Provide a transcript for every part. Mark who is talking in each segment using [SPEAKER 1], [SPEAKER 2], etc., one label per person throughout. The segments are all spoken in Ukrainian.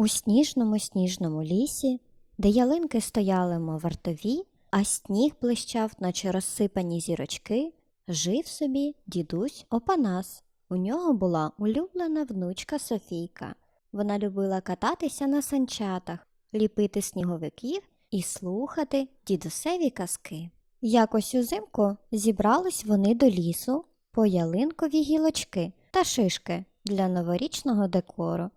[SPEAKER 1] У сніжному сніжному лісі, де ялинки стояли мов вартові, а сніг блищав, наче розсипані зірочки, жив собі дідусь Опанас. У нього була улюблена внучка Софійка. Вона любила кататися на санчатах, ліпити сніговиків і слухати дідусеві казки. Якось узимку зібрались вони до лісу по ялинкові гілочки та шишки для новорічного декору.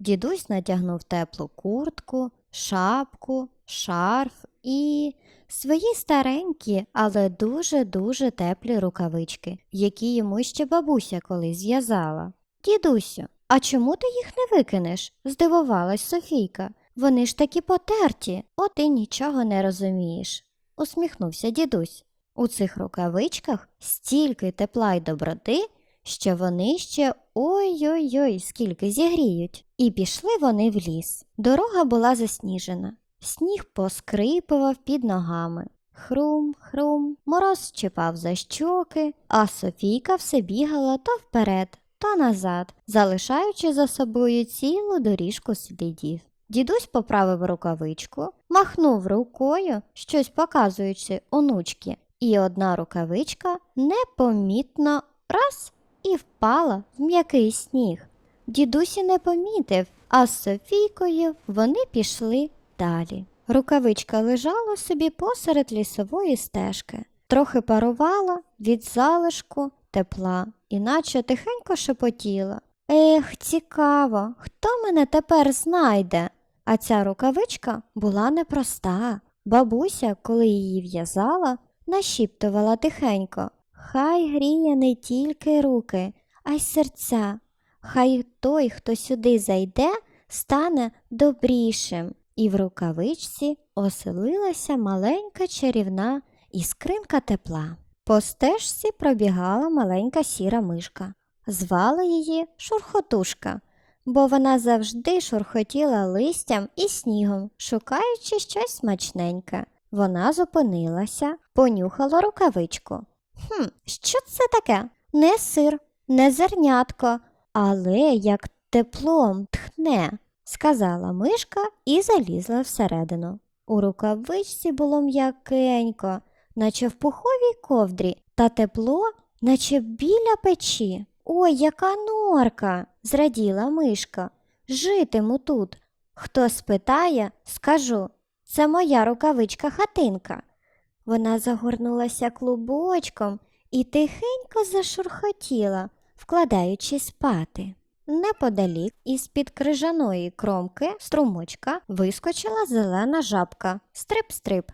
[SPEAKER 1] Дідусь натягнув теплу куртку, шапку, шарф і свої старенькі, але дуже-дуже теплі рукавички, які йому ще бабуся колись зв'язала. Дідусю, а чому ти їх не викинеш? здивувалась Софійка. Вони ж такі потерті, от і нічого не розумієш, усміхнувся дідусь. У цих рукавичках стільки тепла й доброти, що вони ще ой-ой-ой, скільки зігріють. І пішли вони в ліс. Дорога була засніжена. Сніг поскрипував під ногами. Хрум, хрум, мороз чіпав за щоки, а Софійка все бігала то вперед, то назад, залишаючи за собою цілу доріжку слідів. Дідусь поправив рукавичку, махнув рукою, щось показуючи онучки, і одна рукавичка непомітно раз і впала в м'який сніг. Дідусь і не помітив, а з Софійкою вони пішли далі. Рукавичка лежала собі посеред лісової стежки, трохи парувала від залишку тепла, іначе тихенько шепотіла. Ех, цікаво, хто мене тепер знайде? А ця рукавичка була непроста. Бабуся, коли її в'язала, нашіптувала тихенько. Хай гріє не тільки руки, а й серця. Хай той, хто сюди зайде, стане добрішим. І в рукавичці оселилася маленька чарівна іскринка тепла. По стежці пробігала маленька сіра мишка. Звали її Шурхотушка, бо вона завжди шурхотіла листям і снігом, шукаючи щось смачненьке. Вона зупинилася, понюхала рукавичку. Хм, що це таке? Не сир, не зернятко, але як теплом тхне, сказала мишка і залізла всередину. У рукавичці було м'якенько, наче в пуховій ковдрі, та тепло, наче біля печі. Ой, яка норка, зраділа мишка. Житиму тут. Хто спитає, скажу, це моя рукавичка хатинка. Вона загорнулася клубочком і тихенько зашурхотіла, вкладаючи спати. Неподалік із-під крижаної кромки струмочка вискочила зелена жабка стрип-стрип.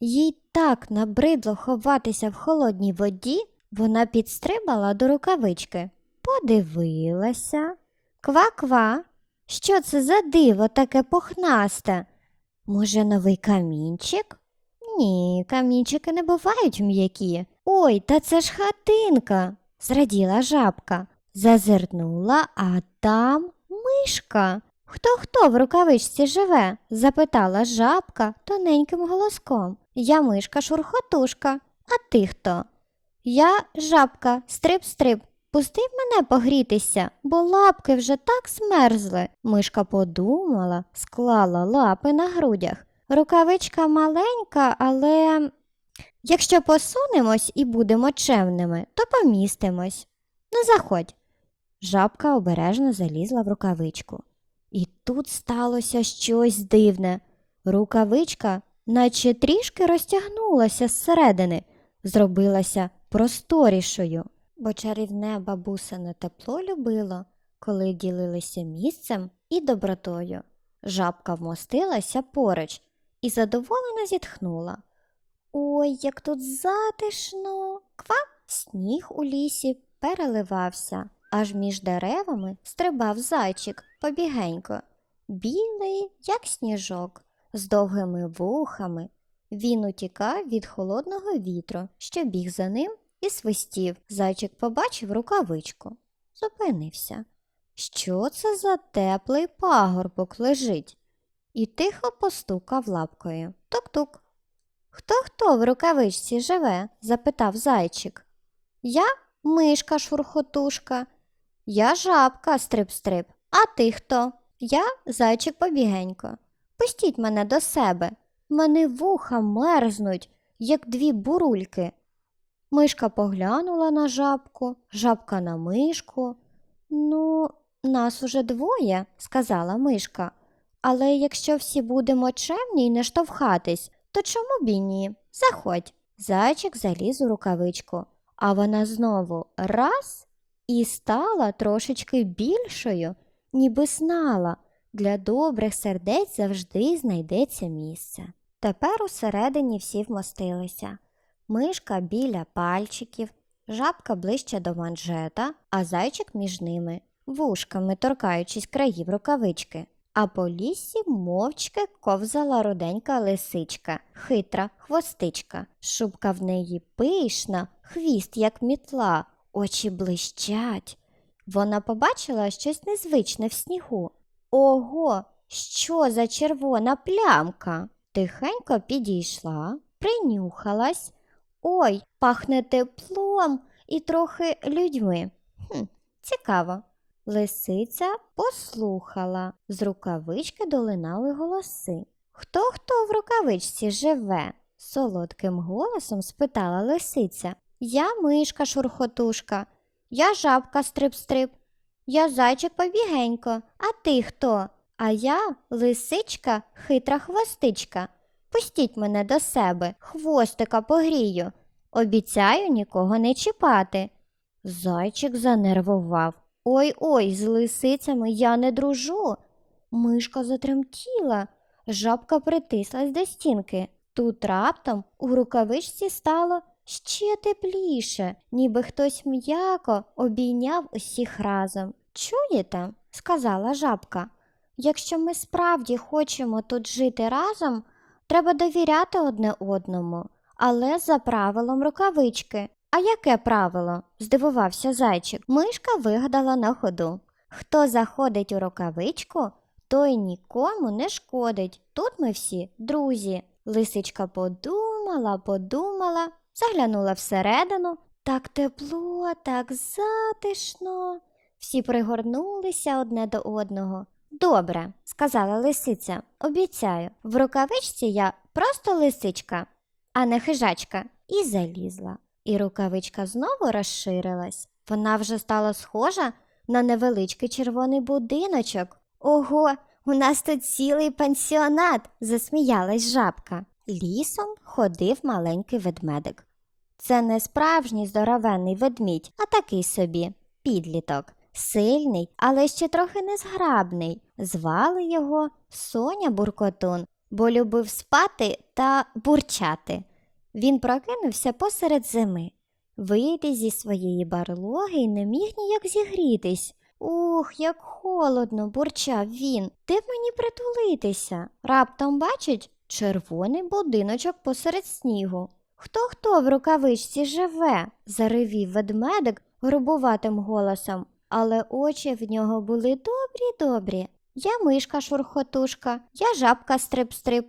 [SPEAKER 1] Їй так набридло ховатися в холодній воді, вона підстрибала до рукавички, подивилася. Ква-ква, що це за диво таке пухнасте? Може, новий камінчик? Ні, камінчики не бувають м'які. Ой, та це ж хатинка, зраділа жабка. Зазирнула, а там мишка. Хто хто в рукавичці живе? запитала жабка тоненьким голоском. Я мишка шурхотушка, а ти хто? Я жабка, стрип-стрип. Пусти мене погрітися, бо лапки вже так змерзли. Мишка подумала, склала лапи на грудях. Рукавичка маленька, але якщо посунемось і будемо чемними, то помістимось. Ну, заходь. Жабка обережно залізла в рукавичку. І тут сталося щось дивне. Рукавичка, наче трішки розтягнулася зсередини, зробилася просторішою, бо чарівне бабусине тепло любило, коли ділилися місцем і добротою. Жабка вмостилася поруч і задоволено зітхнула. Ой, як тут затишно. Ква сніг у лісі переливався, аж між деревами стрибав зайчик побігенько, білий, як сніжок, з довгими вухами. Він утікав від холодного вітру, що біг за ним і свистів. Зайчик побачив рукавичку. Зупинився. Що це за теплий пагорбок лежить? І тихо постукав лапкою. Тук-тук. Хто хто в рукавичці живе? запитав зайчик. Я мишка шурхотушка, я жабка стрип-стрип. А ти хто? Я зайчик побігенько. Пустіть мене до себе. Мене вуха мерзнуть, як дві бурульки. Мишка поглянула на жабку, жабка на мишку. Ну, нас уже двоє, сказала мишка. Але якщо всі будемо чемні й не штовхатись, то чому б і ні? Заходь. Зайчик заліз у рукавичку, а вона знову раз і стала трошечки більшою, ніби знала, для добрих сердець завжди знайдеться місце. Тепер усередині всі вмостилися. Мишка біля пальчиків, жабка ближче до манжета, а зайчик між ними, вушками торкаючись країв рукавички. А по лісі мовчки ковзала руденька лисичка, хитра хвостичка, шубка в неї пишна, хвіст, як мітла, очі блищать. Вона побачила щось незвичне в снігу. Ого, що за червона плямка? Тихенько підійшла, принюхалась. Ой, пахне теплом і трохи людьми. Хм, цікаво. Лисиця послухала, з рукавички долинали голоси. Хто хто в рукавичці живе? солодким голосом спитала лисиця. Я мишка шурхотушка, я жабка стрип-стрип, я зайчик побігенько, а ти хто? А я лисичка, хитра хвостичка. Пустіть мене до себе, хвостика погрію. Обіцяю нікого не чіпати. Зайчик занервував. Ой ой, з лисицями я не дружу. Мишка затремтіла, жабка притислась до стінки. Тут раптом у рукавичці стало ще тепліше, ніби хтось м'яко обійняв усіх разом. Чуєте? сказала жабка. Якщо ми справді хочемо тут жити разом, треба довіряти одне одному, але за правилом рукавички. А яке правило? здивувався зайчик. Мишка вигадала на ходу. Хто заходить у рукавичку, той нікому не шкодить. Тут ми всі друзі. Лисичка подумала, подумала, заглянула всередину. Так тепло, так затишно. Всі пригорнулися одне до одного. Добре, сказала лисиця, обіцяю, в рукавичці я просто лисичка, а не хижачка, і залізла. І рукавичка знову розширилась. Вона вже стала схожа на невеличкий червоний будиночок. Ого, у нас тут цілий пансіонат, засміялась жабка. Лісом ходив маленький ведмедик. Це не справжній здоровенний ведмідь, а такий собі підліток. Сильний, але ще трохи незграбний. Звали його Соня Буркотун, бо любив спати та бурчати. Він прокинувся посеред зими. Вийти зі своєї барлоги й не міг ніяк зігрітись. Ух, як холодно, бурчав він. Де мені притулитися? Раптом бачить червоний будиночок посеред снігу. Хто хто в рукавичці живе? заревів ведмедик грубуватим голосом, але очі в нього були добрі добрі. Я мишка шурхотушка, я жабка стрип-стрип,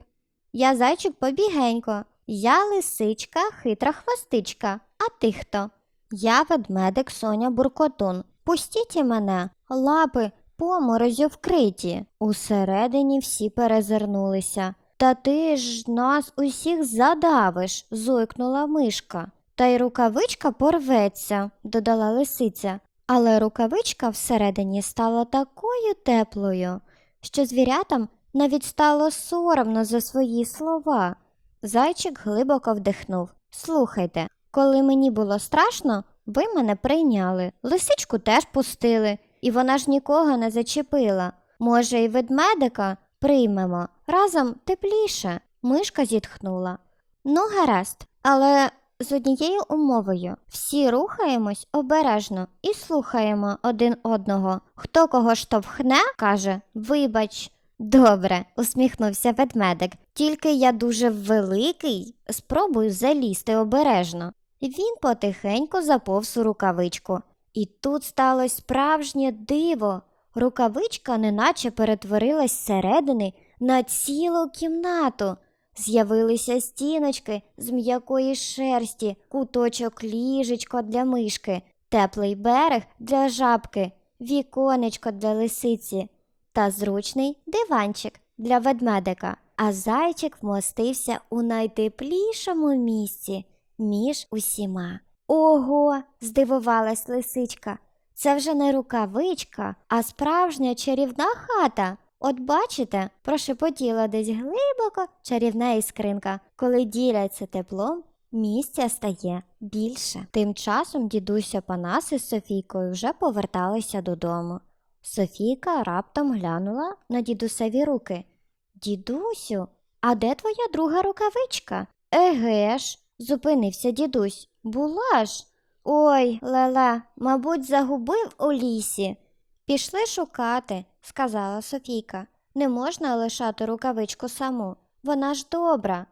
[SPEAKER 1] я зайчик побігенько, я лисичка, хитра хвостичка. А ти хто? Я ведмедик Соня Буркотун. Пустіть мене, лапи по морозю вкриті. Усередині всі перезирнулися. Та ти ж нас усіх задавиш, зойкнула мишка. Та й рукавичка порветься, додала лисиця. Але рукавичка всередині стала такою теплою, що звірятам навіть стало соромно за свої слова. Зайчик глибоко вдихнув. Слухайте, коли мені було страшно, ви мене прийняли. Лисичку теж пустили, і вона ж нікого не зачепила. Може, і ведмедика приймемо разом тепліше. Мишка зітхнула. Ну, гаразд, але з однією умовою всі рухаємось обережно і слухаємо один одного. Хто кого штовхне, каже Вибач. Добре, усміхнувся ведмедик. Тільки я дуже великий, спробую залізти обережно. Він потихеньку заповз у рукавичку. І тут сталося справжнє диво. Рукавичка неначе перетворилась зсередини на цілу кімнату. З'явилися стіночки з м'якої шерсті, куточок ліжечко для мишки, теплий берег для жабки, віконечко для лисиці. Та зручний диванчик для ведмедика, а зайчик вмостився у найтеплішому місці між усіма. Ого, здивувалась лисичка. Це вже не рукавичка, а справжня чарівна хата. От бачите, прошепотіла десь глибоко чарівна іскринка. Коли діляться теплом, місця стає більше. Тим часом дідуся Панас із Софійкою вже поверталися додому. Софійка раптом глянула на дідусеві руки. Дідусю, а де твоя друга рукавичка? Еге ж, зупинився дідусь. Була ж. Ой, Леле, мабуть, загубив у лісі. Пішли шукати, сказала Софійка. Не можна лишати рукавичку саму. Вона ж добра.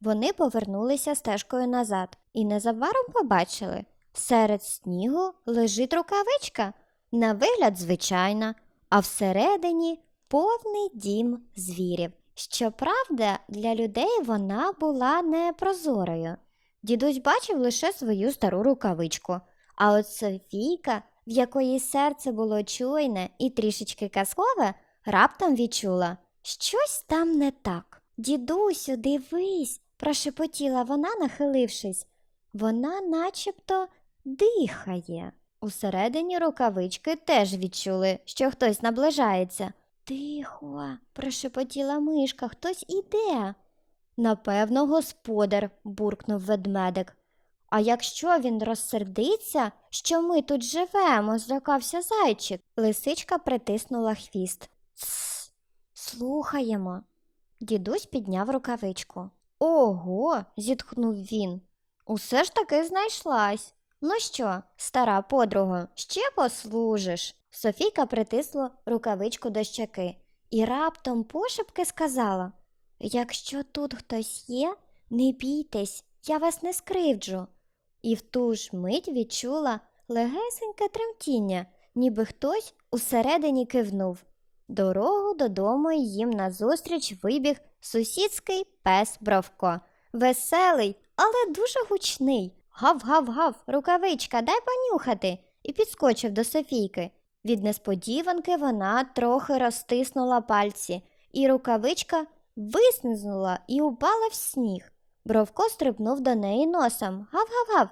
[SPEAKER 1] Вони повернулися стежкою назад і незабаром побачили серед снігу лежить рукавичка, на вигляд звичайна, а всередині повний дім звірів. Щоправда, для людей вона була непрозорою. Дідусь бачив лише свою стару рукавичку, а от Софійка, в якої серце було чуйне і трішечки казкове, раптом відчула щось там не так. Дідусю, дивись, прошепотіла вона, нахилившись. Вона начебто дихає. Усередині рукавички теж відчули, що хтось наближається. Тихо, прошепотіла мишка, хтось іде. Напевно, господар, буркнув ведмедик. А якщо він розсердиться, що ми тут живемо, злякався зайчик. Лисичка притиснула хвіст. Тсс, слухаємо. Дідусь підняв рукавичку. Ого, зітхнув він. Усе ж таки знайшлась. Ну що, стара подруга, ще послужиш? Софійка притисла рукавичку до щеки і раптом пошепки сказала Якщо тут хтось є, не бійтесь, я вас не скривджу. І в ту ж мить відчула легесеньке тремтіння, ніби хтось усередині кивнув. Дорогу додому їм назустріч вибіг сусідський пес Бровко. Веселий, але дуже гучний. Гав-гав-гав, рукавичка, дай понюхати, і підскочив до Софійки. Від несподіванки вона трохи розтиснула пальці, і рукавичка виснизнула і упала в сніг. Бровко стрибнув до неї носом. Гав-гав-гав.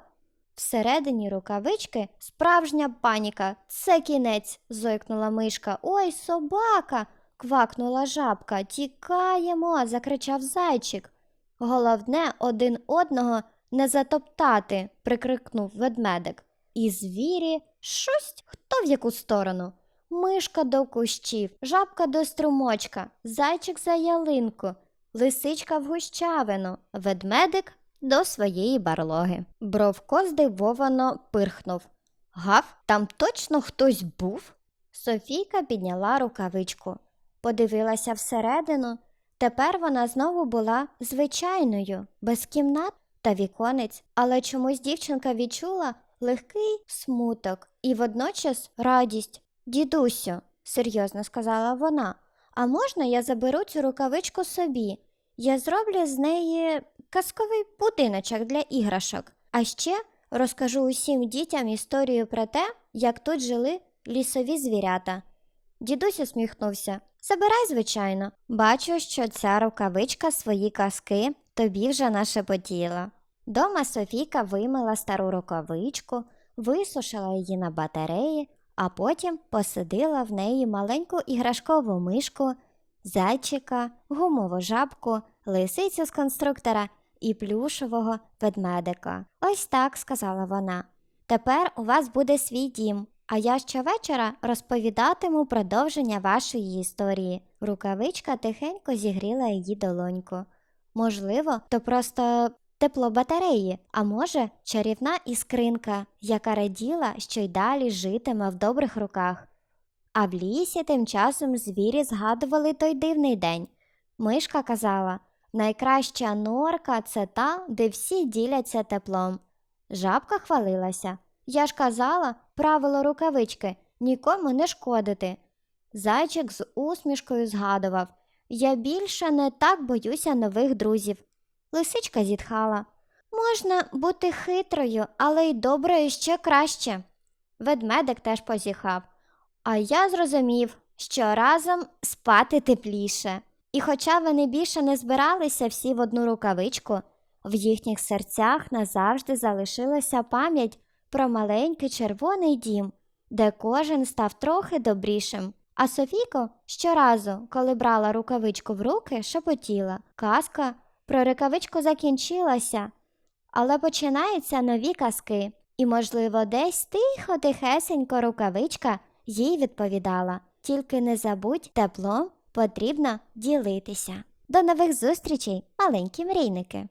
[SPEAKER 1] Всередині рукавички справжня паніка. Це кінець. зойкнула мишка. Ой, собака. квакнула жабка. Тікаємо. закричав зайчик. Головне один одного не затоптати, прикрикнув ведмедик. І звірі щось хто в яку сторону. Мишка до кущів, жабка до струмочка, зайчик за ялинку, лисичка в гущавину, ведмедик до своєї барлоги. Бровко здивовано пирхнув. Гав, там точно хтось був? Софійка підняла рукавичку, подивилася всередину. Тепер вона знову була звичайною, без кімнат та віконець, але чомусь дівчинка відчула легкий смуток і водночас радість. Дідусю, серйозно сказала вона, а можна я заберу цю рукавичку собі? Я зроблю з неї казковий будиночок для іграшок. А ще розкажу усім дітям історію про те, як тут жили лісові звірята. Дідусь усміхнувся. Забирай, звичайно. Бачу, що ця рукавичка свої казки тобі вже наше нашепотіла. Дома Софійка вимила стару рукавичку, висушила її на батареї, а потім посадила в неї маленьку іграшкову мишку, зайчика, гумову жабку, лисицю з конструктора і плюшового ведмедика. Ось так, сказала вона. Тепер у вас буде свій дім, а я щовечора розповідатиму продовження вашої історії. Рукавичка тихенько зігріла її долоньку. Можливо, то просто тепло батареї, а може, чарівна іскринка, яка раділа, що й далі житиме в добрих руках. А в лісі тим часом звірі згадували той дивний день. Мишка казала найкраща норка це та, де всі діляться теплом. Жабка хвалилася. Я ж казала, правило рукавички нікому не шкодити. Зайчик з усмішкою згадував Я більше не так боюся нових друзів. Лисичка зітхала. Можна бути хитрою, але й доброю ще краще. Ведмедик теж позіхав. А я зрозумів, що разом спати тепліше. І хоча вони більше не збиралися всі в одну рукавичку, в їхніх серцях назавжди залишилася пам'ять про маленький червоний дім, де кожен став трохи добрішим. А Софійко щоразу, коли брала рукавичку в руки, шепотіла. Казка про рукавичку закінчилася, але починаються нові казки, і, можливо, десь тихо-тихесенько рукавичка їй відповідала. Тільки не забудь, теплом потрібно ділитися. До нових зустрічей, маленькі мрійники!